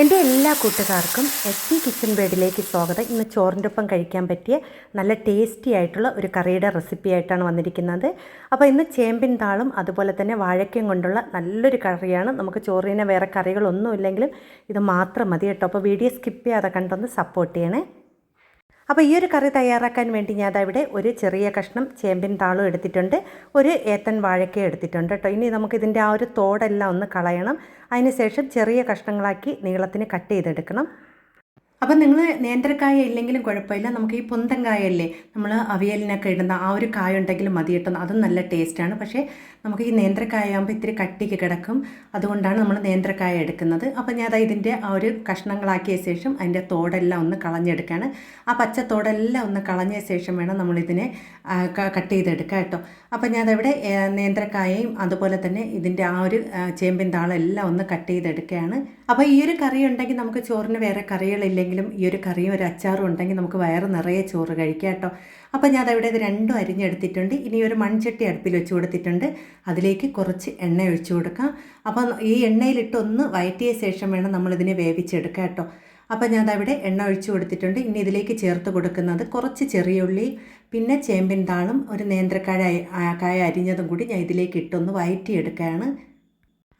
എന്റെ എല്ലാ കൂട്ടുകാർക്കും എസ് പി കിച്ചൺ ബേഡിലേക്ക് സ്വാഗതം. ഇന്ന് ചോറിന്റെ ഒപ്പം കഴിക്കാൻ പറ്റിയ നല്ല ടേസ്റ്റി ആയിട്ടുള്ള ഒരു കറിയുടെ റെസിപ്പി ആയിട്ടാണ് വന്നിരിക്കുന്നത്. അപ്പോൾ ഇന്ന് ചേമ്പിൻ താളും അതുപോലെ തന്നെ വാഴക്കയും കൊണ്ടുള്ള നല്ലൊരു കറിയാണ്. നമുക്ക് ചോറിനെ വേറെ കറികളൊന്നും ഇല്ലെങ്കിലും ഇത് മാത്രം മതി കേട്ടോ. അപ്പോൾ വീഡിയോ സ്കിപ്പ് ചെയ്യാതെ കണ്ടൊന്ന് സപ്പോർട്ട് ചെയ്യണേ. അപ്പോൾ ഈ ഒരു കറി തയ്യാറാക്കാൻ വേണ്ടി ഞാൻ ഇവിടെ ഒരു ചെറിയ കഷ്ണം ചേമ്പിൻ താളും എടുത്തിട്ടുണ്ട്. ഒരു ഏത്തൻ വാഴയ്ക്ക എടുത്തിട്ടുണ്ട് കേട്ടോ ഇനി നമുക്ക് ഇതിന്റെ ആ ഒരു തോടെല്ലാം ഒന്ന് കളയണം. അതിനുശേഷം ചെറിയ കഷ്ണങ്ങളാക്കി നീളത്തിന് കട്ട് ചെയ്തെടുക്കണം. അപ്പം നിങ്ങൾ നേന്ത്രക്കായ ഇല്ലെങ്കിലും കുഴപ്പമില്ല. നമുക്ക് ഈ പൊന്തങ്കായ അല്ലേ നമ്മൾ അവിയലിനൊക്കെ ഇടുന്ന ആ ഒരു കായ ഉണ്ടെങ്കിൽ മതി കേട്ടോ. അതും നല്ല ടേസ്റ്റാണ് പക്ഷേ നമുക്ക് ഈ നേന്ത്രക്കായ ആകുമ്പോൾ ഇത്തിരി കട്ടിക്ക് കിടക്കും. അതുകൊണ്ടാണ് നമ്മൾ നേന്ത്രക്കായ എടുക്കുന്നത്. അപ്പം ഞാൻ ഇതിന്റെ ആ ഒരു കഷ്ണങ്ങളാക്കിയ ശേഷം അതിന്റെ തോടെല്ലാം ഒന്ന് കളഞ്ഞെടുക്കുകയാണ് ആ പച്ച തോടെല്ലാം ഒന്ന് കളഞ്ഞ ശേഷം വേണം നമ്മളിതിനെ കട്ട് ചെയ്തെടുക്കുക കേട്ടോ. അപ്പം ഞാൻ അതവിടെ നേന്ത്രക്കായയും അതുപോലെ തന്നെ ഇതിന്റെ ആ ഒരു ചേമ്പിൻ താളെല്ലാം ഒന്ന് കട്ട് ചെയ്തെടുക്കുകയാണ് അപ്പോൾ ഈ ഒരു കറി ഉണ്ടെങ്കിൽ നമുക്ക് ചോറിന് വേറെ കറികളില്ലെങ്കിലും ഈ ഒരു കറിയും ഒരു അച്ചാറും ഉണ്ടെങ്കിൽ നമുക്ക് വയറ് നിറയെ ചോറ് കഴിക്കാം കേട്ടോ. അപ്പോൾ ഞാൻ അവിടെ ഇത് രണ്ടും അരിഞ്ഞെടുത്തിട്ടുണ്ട്. ഇനി ഒരു മൺചട്ടി അടുപ്പിൽ വെച്ച് കൊടുത്തിട്ടുണ്ട്. അതിലേക്ക് കുറച്ച് എണ്ണ ഒഴിച്ചു കൊടുക്കാം. അപ്പോൾ ഈ എണ്ണയിലിട്ട് ഒന്ന് വയറ്റിയ ശേഷം വേണം നമ്മളിതിനെ വേവിച്ചെടുക്കാം കേട്ടോ. അപ്പോൾ ഞാൻ അവിടെ എണ്ണ ഒഴിച്ചു കൊടുത്തിട്ടുണ്ട്. ഇനി ഇതിലേക്ക് ചേർത്ത് കൊടുക്കുന്നത് കുറച്ച് ചെറിയ ഉള്ളി പിന്നെ ചേമ്പിൻ താളും ഒരു നേന്ത്രക്കായ കായ അരിഞ്ഞതും കൂടി ഞാൻ ഇതിലേക്ക് ഇട്ടൊന്ന് വയറ്റിയെടുക്കുകയാണ്.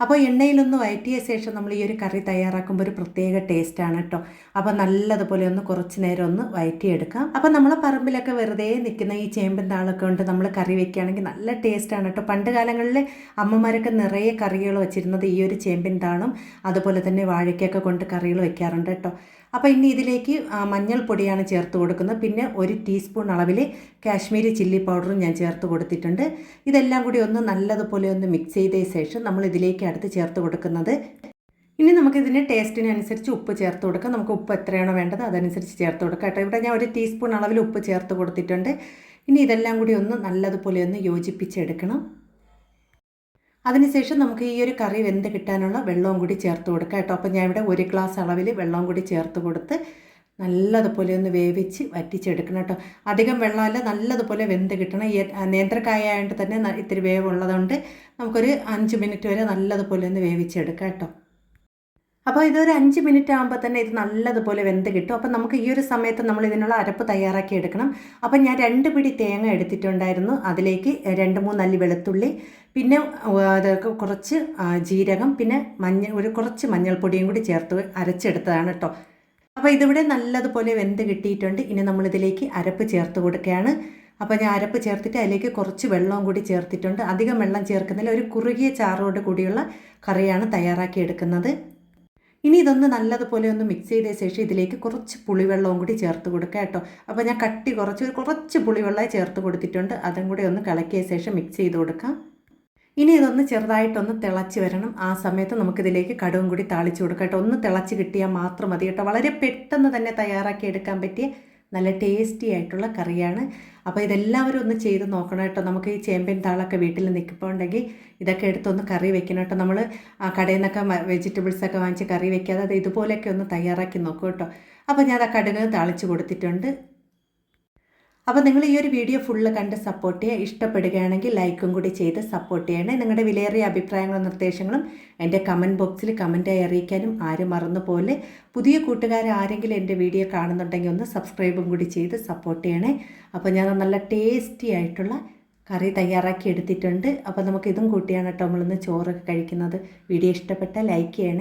അപ്പോൾ എണ്ണയിലൊന്ന് വയറ്റിയ ശേഷം നമ്മൾ ഈ ഒരു കറി തയ്യാറാക്കുമ്പോൾ ഒരു പ്രത്യേക ടേസ്റ്റാണ് കേട്ടോ. അപ്പോൾ നല്ലതുപോലെ ഒന്ന് കുറച്ച് നേരം ഒന്ന് വയറ്റിയെടുക്കാം. അപ്പോൾ നമ്മളെ പറമ്പിലൊക്കെ വെറുതെ നിൽക്കുന്ന ഈ ചേമ്പൻ താളൊക്കെ കൊണ്ട് നമ്മൾ കറി വെക്കുകയാണെങ്കിൽ നല്ല ടേസ്റ്റാണ് കേട്ടോ. പണ്ട് കാലങ്ങളിൽ അമ്മമാരൊക്കെ നിറയെ കറികൾ വെച്ചിരുന്നത് ഈ ഒരു ചേമ്പൻ താളും അതുപോലെ തന്നെ വാഴയ്ക്കൊക്കെ കൊണ്ട് കറികൾ വെക്കാറുണ്ട് കേട്ടോ. അപ്പോൾ ഇനി ഇതിലേക്ക് മഞ്ഞൾപ്പൊടിയാണ് ചേർത്ത് കൊടുക്കുന്നത്. പിന്നെ ഒരു ടീസ്പൂൺ അളവിൽ കാശ്മീരി ചില്ലി പൗഡറും ഞാൻ ചേർത്ത് കൊടുത്തിട്ടുണ്ട്. ഇതെല്ലാം കൂടി ഒന്ന് നല്ലതുപോലെ ഒന്ന് മിക്സ് ചെയ്ത ശേഷം നമ്മൾ ഇതിലേക്ക് അടുത്ത് ചേർത്ത് കൊടുക്കുന്നത്. ഇനി നമുക്കിതിന് ടേസ്റ്റിനനുസരിച്ച് ഉപ്പ് ചേർത്ത് കൊടുക്കാം. നമുക്ക് ഉപ്പ് എത്രയാണോ വേണ്ടത് അതനുസരിച്ച് ചേർത്ത് കൊടുക്കാം കേട്ടോ. ഇവിടെ ഞാൻ ഒരു ടീസ്പൂൺ അളവിൽ ഉപ്പ് ചേർത്ത് കൊടുത്തിട്ടുണ്ട്. ഇനി ഇതെല്ലാം കൂടി ഒന്ന് നല്ലതുപോലെ ഒന്ന് യോജിപ്പിച്ചെടുക്കണം. അതിനുശേഷം നമുക്ക് ഈ ഒരു കറി വെന്ത് കിട്ടാനുള്ള വെള്ളവും കൂടി ചേർത്ത് കൊടുക്കാം കേട്ടോ. അപ്പോൾ ഞാൻ ഇവിടെ ഒരു ഗ്ലാസ് അളവിൽ വെള്ളവും കൂടി ചേർത്ത് കൊടുത്ത് നല്ലതുപോലെ ഒന്ന് വേവിച്ച് വറ്റിച്ചെടുക്കണം കേട്ടോ. അധികം വെള്ളമല്ല നല്ലതുപോലെ വെന്ത് കിട്ടണം. നേന്ത്രക്കായ ആയതുകൊണ്ട് തന്നെ ഇത്തിരി വേവുള്ളതുകൊണ്ട് നമുക്കൊരു അഞ്ച് മിനിറ്റ് വരെ നല്ലതുപോലെ ഒന്ന് വേവിച്ചെടുക്കാം കേട്ടോ. അപ്പോൾ ഇതൊരു അഞ്ച് മിനിറ്റ് ആകുമ്പോൾ തന്നെ ഇത് നല്ലതുപോലെ വെന്ത് കിട്ടും. അപ്പോൾ നമുക്ക് ഈ ഒരു സമയത്ത് നമ്മൾ ഇതിനുള്ള അരപ്പ് തയ്യാറാക്കി എടുക്കണം. അപ്പോൾ ഞാൻ രണ്ട് പിടി തേങ്ങ എടുത്തിട്ടുണ്ടായിരുന്നു. അതിലേക്ക് രണ്ട് മൂന്ന് അല്ലി വെളുത്തുള്ളി പിന്നെ അതൊക്കെ കുറച്ച് ജീരകം പിന്നെ മഞ്ഞ ഒരു കുറച്ച് മഞ്ഞൾപ്പൊടിയും കൂടി ചേർത്ത് അരച്ചെടുത്തതാണ് കേട്ടോ. അപ്പോൾ ഇതിവിടെ നല്ലതുപോലെ വെന്ത് കിട്ടിയിട്ടുണ്ട്. ഇനി നമ്മളിതിലേക്ക് അരപ്പ് ചേർത്ത് കൊടുക്കുകയാണ്. അപ്പോൾ ഞാൻ അരപ്പ് ചേർത്തിട്ട് അതിലേക്ക് കുറച്ച് വെള്ളവും കൂടി ചേർത്തിട്ടുണ്ട്. അധികം വെള്ളം ചേർക്കുന്നില്ല. ഒരു കുറുകിയ ചാറോട് കൂടിയുള്ള കറിയാണ് തയ്യാറാക്കി എടുക്കുന്നത്. ഇനി ഇതൊന്ന് നല്ലതുപോലെ ഒന്ന് മിക്സ് ചെയ്ത ശേഷം ഇതിലേക്ക് കുറച്ച് പുളിവെള്ളവും കൂടി ചേർത്ത് കൊടുക്കുക കേട്ടോ. അപ്പോൾ ഞാൻ കട്ടി കുറച്ച് കുറച്ച് പുളിവെള്ളം ചേർത്ത് കൊടുത്തിട്ടുണ്ട്. അതും കൂടി ഒന്ന് കലക്കിയ ശേഷം മിക്സ് ചെയ്ത് കൊടുക്കാം. ഇനി ഇതൊന്ന് ചെറുതായിട്ടൊന്ന് തിളച്ച് വരണം. ആ സമയത്ത് നമുക്കിതിലേക്ക് കടുവും കൂടി താളിച്ച് കൊടുക്കാം കേട്ടോ. ഒന്ന് തിളച്ച് കിട്ടിയാൽ മാത്രം മതി കേട്ടോ. വളരെ പെട്ടെന്ന് തന്നെ തയ്യാറാക്കി എടുക്കാൻ പറ്റിയ നല്ല ടേസ്റ്റി ആയിട്ടുള്ള കറിയാണ്. അപ്പോൾ ഇതെല്ലാവരും ഒന്ന് ചെയ്ത് നോക്കണം കേട്ടോ. നമുക്ക് ഈ ചേമ്പൻ താളൊക്കെ വീട്ടിൽ നിൽക്കുമ്പോൾ ഉണ്ടെങ്കിൽ ഇതൊക്കെ എടുത്തൊന്ന് കറി വെക്കണം കേട്ടോ. നമ്മൾ കടയിൽ നിന്നൊക്കെ വെജിറ്റബിൾസൊക്കെ വാങ്ങിച്ച് കറി വെക്കാതെ അത് ഇതുപോലെയൊക്കെ ഒന്ന് തയ്യാറാക്കി നോക്കും കേട്ടോ. അപ്പോൾ ഞാൻ ആ കടുക് താളിച്ച് കൊടുത്തിട്ടുണ്ട്. അപ്പോൾ നിങ്ങൾ ഈ ഒരു വീഡിയോ ഫുള്ള് കണ്ട് സപ്പോർട്ട് ചെയ്യുക ഇഷ്ടപ്പെടുകയാണെങ്കിൽ ലൈക്കും കൂടി ചെയ്ത് സപ്പോർട്ട് ചെയ്യണേ. നിങ്ങളുടെ വിലയേറിയ അഭിപ്രായങ്ങളും നിർദ്ദേശങ്ങളും എന്റെ കമന്റ് ബോക്സിൽ കമന്റായി അറിയിക്കാനും ആരും മറന്നുപോലെ പുതിയ കൂട്ടുകാർ ആരെങ്കിലും എന്റെ വീഡിയോ കാണുന്നുണ്ടെങ്കിൽ ഒന്ന് സബ്സ്ക്രൈബും കൂടി ചെയ്ത് സപ്പോർട്ട് ചെയ്യണേ. അപ്പോൾ ഞാൻ നല്ല ടേസ്റ്റി ആയിട്ടുള്ള കറി തയ്യാറാക്കി എടുത്തിട്ടുണ്ട്. അപ്പോൾ നമുക്ക് ഇതും കൂട്ടിയാണ് കേട്ടോ നമ്മളിന്ന് ചോറൊക്കെ കഴിക്കുന്നത്. വീഡിയോ ഇഷ്ടപ്പെട്ടാൽ ലൈക്ക് ചെയ്യണേ.